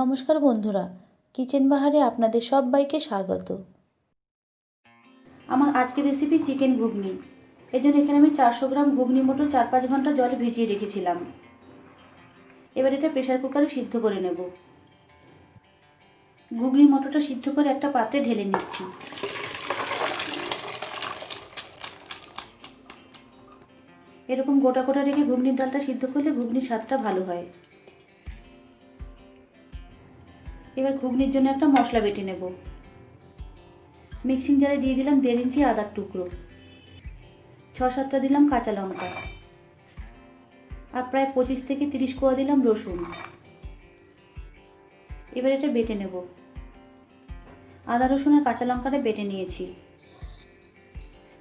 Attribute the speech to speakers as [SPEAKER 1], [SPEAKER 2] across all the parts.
[SPEAKER 1] নমস্কার বন্ধুরা, কিচেন বাহারে আপনাদের সবাইকে স্বাগত। আমার আজকের রেসিপি চিকেন ঘুগনি। এই জন্য এখানে আমি চারশো গ্রাম ঘুগনি মটর চার পাঁচ ঘণ্টা জলে ভিজিয়ে রেখেছিলাম। এবার এটা প্রেশার কুকারে সিদ্ধ করে নেব। ঘুগনি মটরটা সিদ্ধ করে একটা পাত্রে ঢেলে নিচ্ছি। এরকম গোটা গোটা রেখে ঘুগনির ডালটা সিদ্ধ করলে ঘুগনির স্বাদটা ভালো হয়। এবার ঘুগনির জন্য একটা মশলা বেটে নেব। মিক্সিং জারে দিয়ে দিলাম দেড় ইঞ্চি আদার টুকরো। ছ সাতটা দিলাম কাঁচা লঙ্কা। আর প্রায় পঁচিশ থেকে তিরিশ কোয়া দিলাম রসুন। এবার এটা বেটে নেব। আদা, রসুন আর কাঁচা লঙ্কাটা বেটে নিয়েছি।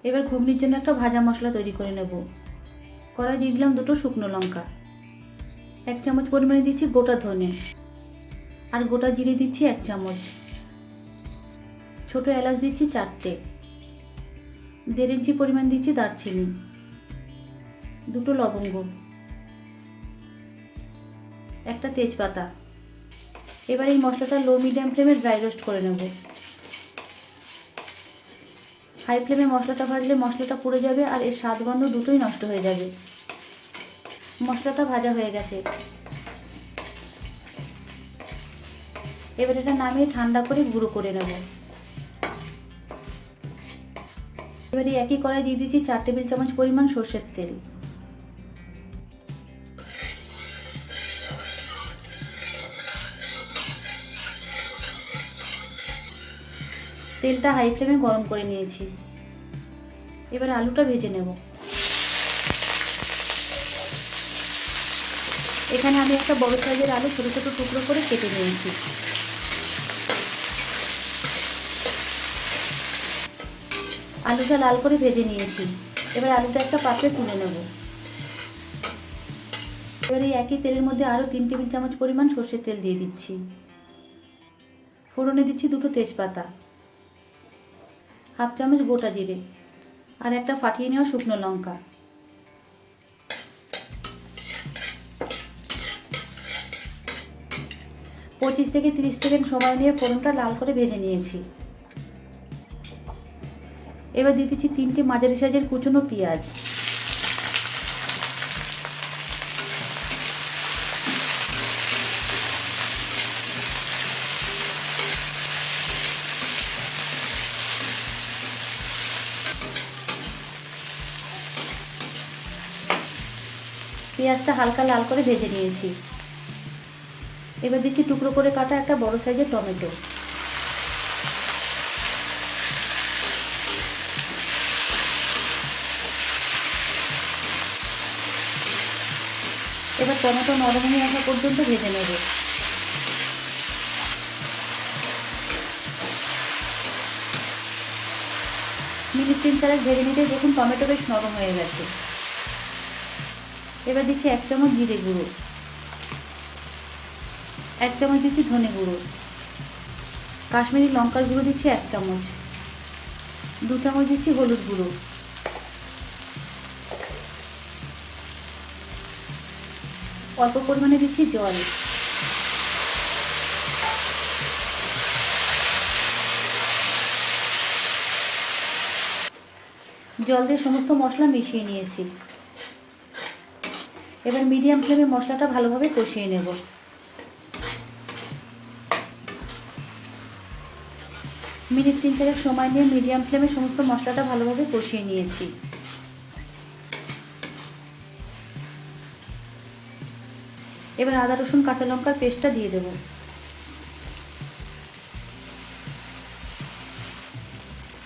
[SPEAKER 1] এবার ঘুগনির জন্য একটা ভাজা মশলা তৈরি করে নেব। কড়াই দিয়ে দিলাম দুটো শুকনো লঙ্কা। এক চামচ পরিমাণে দিচ্ছি গোটা ধনে। আর গোটা জিরে দিচ্ছি এক চামচ। ছোট এলাচ দিচ্ছি চারটে। দেড় ইঞ্চি পরিমাণ দিচ্ছি দারচিনি। দুটো লবঙ্গ। একটা তেজপাতা। এবার এই মশলাটা লো মিডিয়াম ফ্লেমে ড্রাই রোস্ট করে নেব। হাই ফ্লেমে মশলাটা ভাজলে মশলাটা পুড়ে যাবে আর এর স্বাদ গন্ধ দুটোই নষ্ট হয়ে যাবে। মশলাটা ভাজা হয়ে গেছে। এবার এটা নামিয়ে ঠান্ডা করে গুঁড়ো করে নেব। এবারে একই কড়াই দিয়ে দিচ্ছি চার টেবিল চামচ পরিমাণ সর্ষের তেল। তেলটা হাই ফ্লেমে গরম করে নিয়েছি। এবার আলুটা ভেজে নেব। এখানে আমি একটা বড় সাইজের আলু ছোটো ছোটো টুকরো করে কেটে নিয়েছি। আলুটা লাল করে ভেজে নিয়েছি। এবার আলুটা একটা পাত্রে তুলে নেব। এবার এই একই তেলের মধ্যে আরও তিন টেবিল চামচ পরিমাণ সর্ষের তেল দিয়ে দিচ্ছি। ফোড়নে দিচ্ছি দুটো তেজপাতা, হাফ চামচ গোটা জিরে, আর একটা ফাটিয়ে নেওয়া শুকনো লঙ্কা। পঁচিশ থেকে তিরিশ সেকেন্ড সময় নিয়ে ফোড়নটা লাল করে ভেজে নিয়েছি। এবার দিয়ে দিচ্ছি তিনটে মাঝারি সাইজের কুচনো পেঁয়াজ। পেঁয়াজটা হালকা লাল করে ভেজে নিয়েছি। এবার দিচ্ছি টুকরো করে কাটা একটা বড় সাইজের টমেটো। এবার টমেটো নরম হয়ে আসা পর্যন্ত ভেজে নেব। মিনিট তিন চারেক ভেজে নিতে দেখুন টমেটো বেশ নরম হয়ে গেছে। এবার দিচ্ছি এক চামচ জিরে গুঁড়ো। এক চামচ দিচ্ছি ধনে গুঁড়ো। কাশ্মীরি লঙ্কার গুঁড়ো দিচ্ছি এক চামচ। দু চামচ দিচ্ছি হলুদ গুঁড়ো। অল্প পরিমাণে দিচ্ছি জল। জল দিয়ে সমস্ত মশলা মিশিয়ে নিয়েছি। এবার মিডিয়াম ফ্লেমে মশলাটা ভালোভাবে কষিয়ে নেব। মিনিট তিন চারেক সময় নিয়ে মিডিয়াম ফ্লেমে সমস্ত মশলাটা ভালোভাবে কষিয়ে নিয়েছি। এবার আদা, রসুন, কাঁচা লঙ্কার পেস্টটা দিয়ে দেব।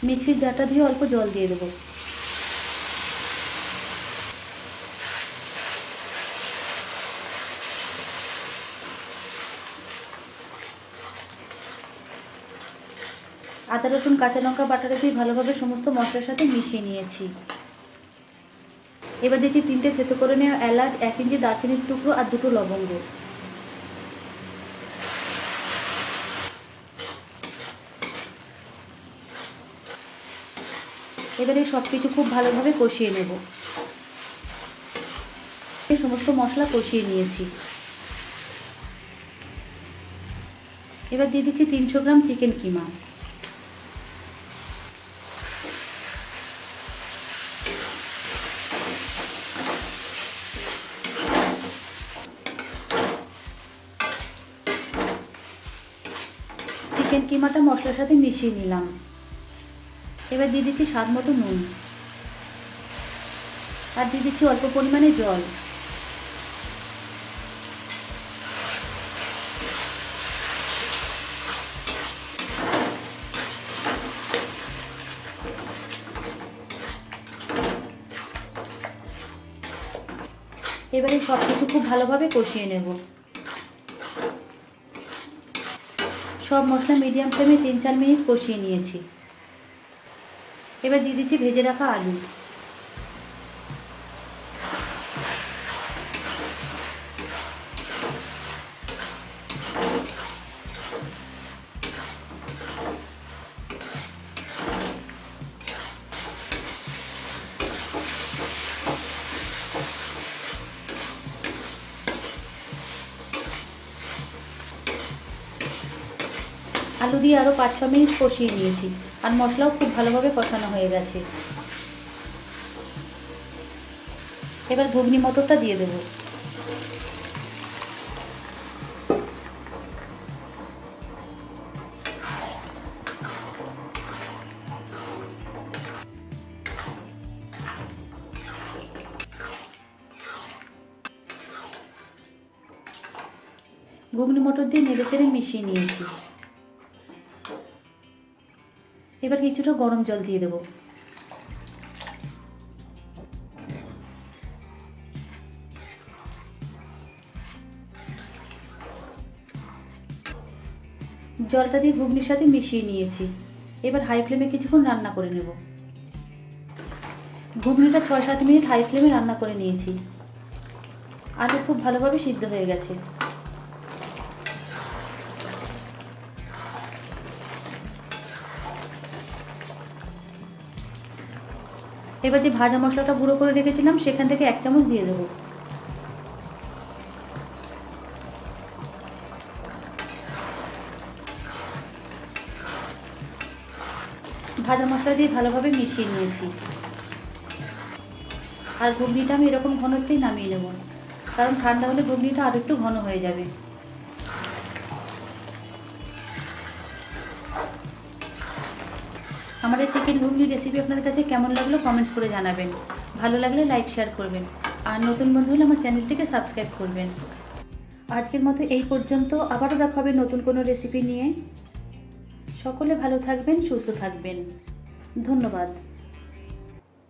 [SPEAKER 1] মিক্সির জারটা দিয়ে অল্প জল দিয়ে দেবো। আদা, রসুন, কাঁচা লঙ্কা বাটাটা দিয়ে ভালোভাবে সমস্ত মশলার সাথে মিশিয়ে নিয়েছি। এবার দিচ্ছি তিনটে থেতো করে নেওয়া এলাচ, এক ইঞ্চি দারচিনির টুকরো আর দুটো লবঙ্গ। এবারে সব কিছু খুব ভালোভাবে কষিয়ে নেব। সমস্ত মশলা কষিয়ে নিয়েছি। এবার দিয়ে দিচ্ছি তিনশো গ্রাম চিকেন কিমা চিকেন কিমাটা মশলার সাথে মিশিয়ে নিলাম। এবার দিয়ে দিচ্ছি স্বাদ মতো নুন। আর দিয়ে দিচ্ছি অল্প পরিমাণে জল। এবারে সব কিছু খুব ভালোভাবে কষিয়ে নেব। সব মশলা মিডিয়াম ফ্লেমে তিন চার মিনিট কষিয়ে নিয়েছি। এবার দিয়ে দিচ্ছি ভেজে রাখা আলু। আলু দিয়ে আরও পাঁচ ছ মিনিট কষিয়ে নিয়েছি, আর মশলাও খুব ভালোভাবে কষানো হয়ে গেছে। এবার ঘুগনি মটরটা দিয়ে দেবো। ঘুগনি মটর দিয়ে নেড়েচেড়ে মিশিয়ে নিয়েছি। এবার কিছুটা গরম জল দিয়ে দেবো। জলটা দিয়ে ঘুগনির সাথে মিশিয়ে নিয়েছি। এবার হাই ফ্লেমে কিছুক্ষণ রান্না করে নেব। ঘুগনিটা ছয় সাত মিনিট হাই ফ্লেমে রান্না করে নিয়েছি। আলু খুব ভালোভাবে সিদ্ধ হয়ে গেছে। এবার যে ভাজা মশলাটা গুঁড়ো করে রেখেছিলাম, সেখান থেকে এক চামচ দিয়ে দেবো। ভাজা মশলা দিয়ে ভালোভাবে মিশিয়ে নিয়েছি। আর ঘুগনিটা আমি এরকম ঘনত্বেই নামিয়ে নেব, কারণ ঠান্ডা হলে ঘুগনিটা আরও একটু ঘন হয়ে যাবে। আমাদের চিকেন ঘুগলি রেসিপি আপনাদের কাছে কেমন লাগল কমেন্টস করে জানাবেন। ভালো লাগলে লাইক শেয়ার করবেন। আর নতুন বন্ধু হলে আমার চ্যানেলটিকে সাবস্ক্রাইব করবেন। আজকের মতো এই পর্যন্ত, আবারও দেখা হবে নতুন কোনো রেসিপি নিয়ে। সকলে ভালো থাকবেন, সুস্থ থাকবেন। ধন্যবাদ।